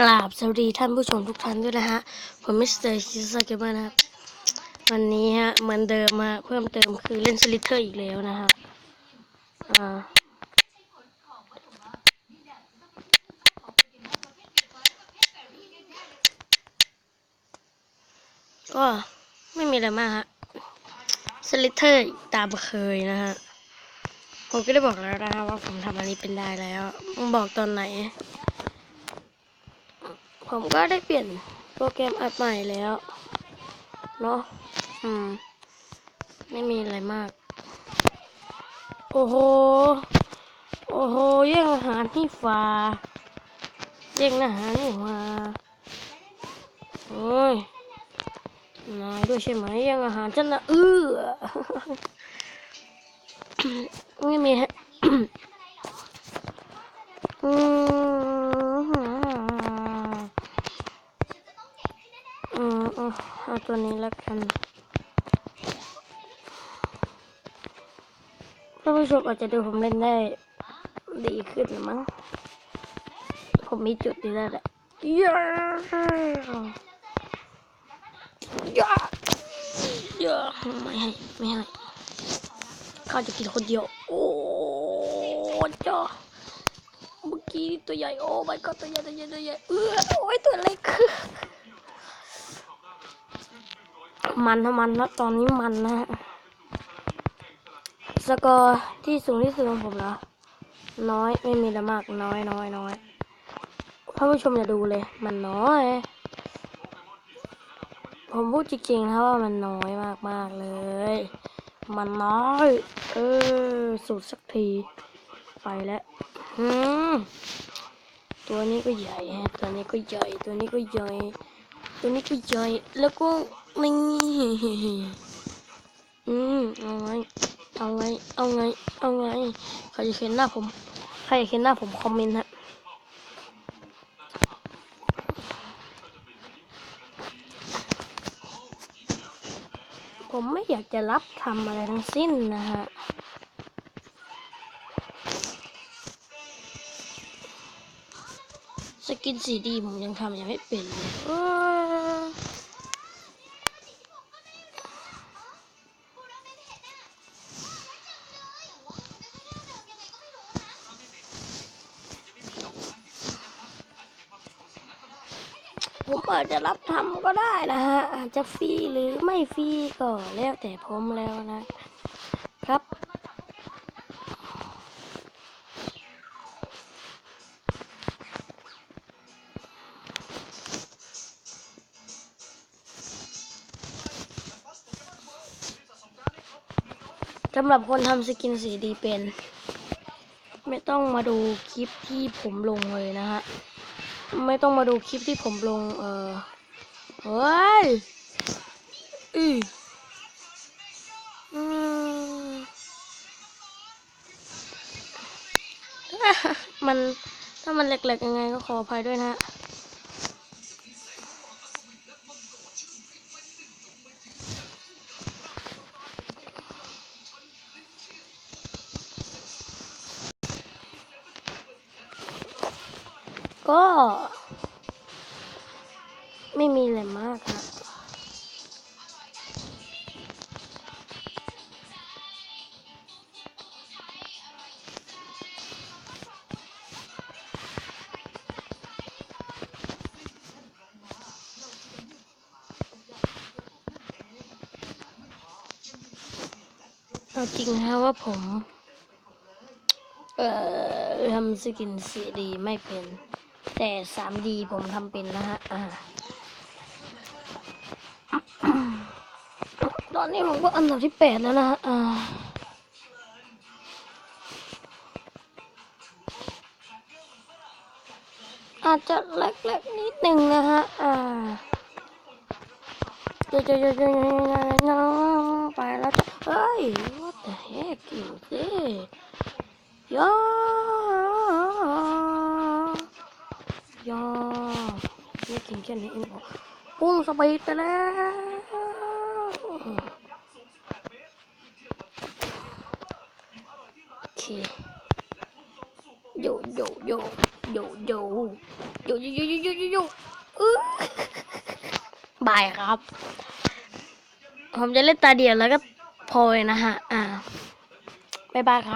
กราบสวัสดีท่านผู้ชมทุกท่านด้วยนะฮะ ผมมิสเตอร์คิสเกมเมอร์นะครับ วันนี้ฮะเหมือนเดิมมาเพิ่มเติมคือเล่นสลิเทอร์อีกแล้วนะฮะอ่าก็ไม่มีอะไรมากฮะสลิเทอร์ตามเคยนะฮะ ผมก็ได้บอกแล้วนะฮะว่าผมทำอันนี้เป็นได้แล้ว บอกตอนไหน ผมก็ได้เปลี่ยนโปรแกรมอัดใหม่แล้ว เนาะอืม ไม่มีอะไรมาก โอ้โห โอ้โหแย่งอาหารที่ฟ้าแย่งอาหารที่ฟ้าโอ้ยนายด้วยใช่ไหมแย่งอาหารฉันนะเออไม่มีฮะอืมอืม เอาตัวนี้แล้วกันท่านผู้ชมอาจจะดูผมเล่นได้ดีขึ้นมั้ง ผมมีจุดดีแล้วแหละย้าย้าย้าไม่ให้ ไม่ให้ข้าจะกินคนเดียว โอ้จ้าเมื่อกี้ตัวใหญ่ โอ้ my god ตัวใหญ่ ตัวใหญ่ ตัวใหญ่ เออโอ้ยตัวเล็ก มันนะมันนะตอนนี้มันนะฮะสกอร์ที่สูงที่สุดของผมแล้วน้อยไม่มีอะมากน้อยน้อยน้อยท่านผู้ชมอย่าดูเลย มันน้อย ผมพูดจริงๆนะว่ามันน้อยมากมากๆเลย มันน้อย เออสุดสักที ไปแล้วอืมตัวนี้ก็ใหญ่ฮะตัวนี้ก็ใหญ่ ตัวนี้ก็ใหญ่ ตัวนี้ก็ใหญ่ แล้วก็ นี่อืมเอาไงเอาไงเอาไงเอาไงใครจะเห็นหน้าผมใครอยากเห็นหน้าผมคอมเมนต์ฮะผมไม่อยากจะรับทำอะไรทั้งสิ้นนะฮะสกินสีดีผมยังทำยังไม่เป็นเลย ผมอาจจะรับทำก็ได้นะฮะ อาจจะฟรีหรือไม่ฟรีก็แล้วแต่ผมแล้วนะ ครับสำหรับคนทำสกินสีดีเป็น ไม่ต้องมาดูคลิปที่ผมลงเลยนะฮะ ไม่ต้องมาดูคลิปที่ผมลง เออเฮ้ยอืออืมมันถ้ามันเล็กๆยังไงก็ขออภัยด้วยนะ ก็ ไม่มีอะไรมากครับเอาจริงฮะว่าผม เอ่อทำสกินสีดีไม่เป็น แต่สามดีผมทำเป็นนะฮะอ่าตอนนี้ผมก็อันดับที่แปดแล้วนะฮะอ่าจจะเล็กๆนิดหนึ่งนะฮะ อ่าเจะจะจะจะไปแล้วเฮ้ย what the heck is this ยา ยาไม่กินแค่นี้เองเหรอพุ่งสปีดไปแล้วโอเคโยโยโยโยโยอยู่อยู่อยู่อยู่อยู่อยู่อื้อบายครับ ผมจะเล่นตาเดียวแล้วก็พอเลยนะฮะ อ่าบายบายครับ